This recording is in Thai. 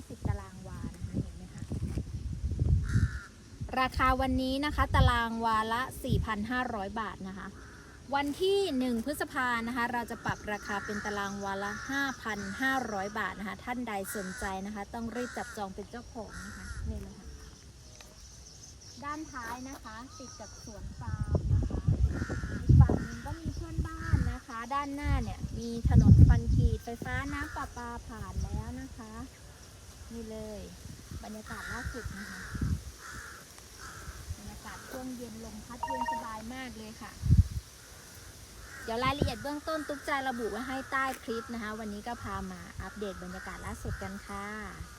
50 ตารางวานะคะเห็นไหมคะราคาวันนี้นะคะ ตารางวาละ 4,500 บาทนะคะ วันที่ 1 พฤษภานะคะ เราจะปรับราคาเป็นตารางวาละ 5,500 บาทนะคะ ท่านใดสนใจนะคะ ต้องรีบจับจองเป็นเจ้าของนะคะนี่เลยค่ะด้านท้ายนะคะติดกับสวนปาล์มนะคะอีกฝั่งหนึงก็มีเพื่อนบ้านนะคะ ด้านหน้าเนี่ยมีถนนคอนกรีตไฟฟ้าน้ำประปาผ่านแล้วนะคะ นี่เลย บรรยากาศล่าสุดนะคะ บรรยากาศช่วงเย็นลมพัดเย็นสบายมากเลยค่ะ เดี๋ยวรายละเอียดเบื้องต้นตุ๊กใจระบุไว้ให้ใต้คลิปนะคะ วันนี้ก็พามาอัปเดตบรรยากาศล่าสุดกันค่ะ